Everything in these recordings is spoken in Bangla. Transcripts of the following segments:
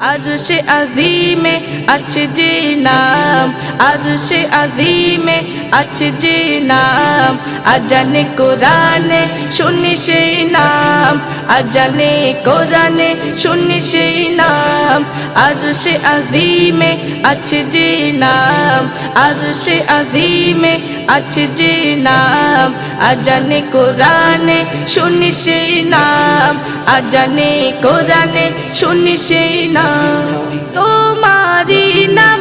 আরশে আজিমে আছে যে নাম আরশে আজিমে আছে যে নাম আজানে কোরআনে শুনি সেই নাম আজানে কোরআনে শুনি সেই নাম আরশে আজিমে আছে যে নাম আরশে আজিমে আছে যে নাম আজানে কোরআনে শুনি সেই নাম আজানে কোরআনে শুনি সেই নাম তোমারি নাম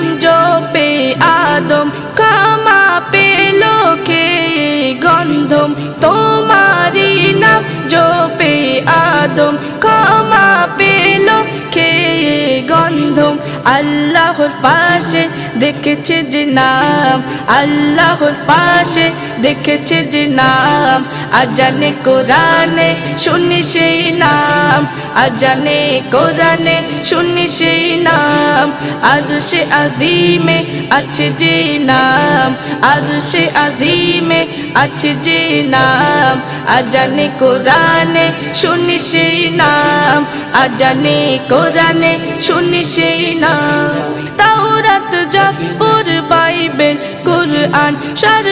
আল্লাহর পাশে দেখেছে যে নাম আল্লাহর পাশে দেখেছে যে নাম, আজানে কোরআনে শুনি সেই নাম, আজানে কোরআনে শুনি সেই নাম। আরশে আজিমে আছে যে নাম, আরশে আজিমে আছে যে নাম। আজানে কোরআনে শুনি সেই নাম, আজানে কোরআনে শুনি সেই নাম। তাও তাওরাত জাবুর বাইবেল, কোরআন সর্ব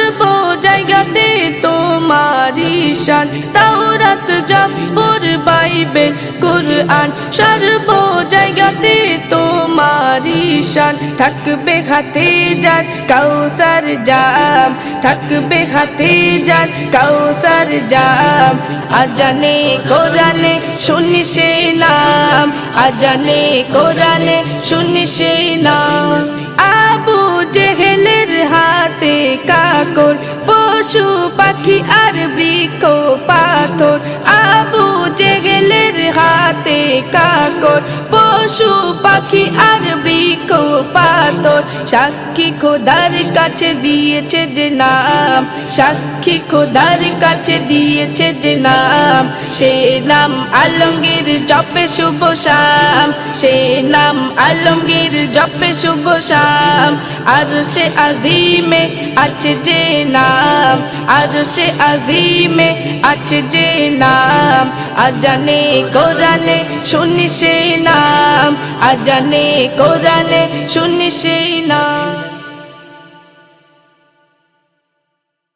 শান তাওরাত জাবুর বাইবেল কোরআন সর্ব জায়গাতে তোমারি শান। থাকবে হাতে যার কাউসার জাম। থাকবে হাতে যার কাউসার জাম। আজানে কোরআনে শুনি সে নাম। আজানে কোরআনে শুনি সে নাম। আবু জেহেলের হাতে কাকর পশু পাখি আর বৃক্ষ পাথর আবু জেগেলের হাতে কাকর। পশু পাখি আর বৃক্ষ পাথর সাক্ষী খোদার কাছে দিয়েছে যে নাম, সাক্ষী খোদার কাছে দিয়েছে যে নাম। সে নাম আলমগীর জপে শুভ শাম সে নাম আলমগীর জপে শুভ শাম আর সে আজিমে আছে যে নাম, আর সে আজিমে আছে যে নাম। আজানে কোরআনে শুনি সে নাম, আজানে কোরআনে শুনি নাম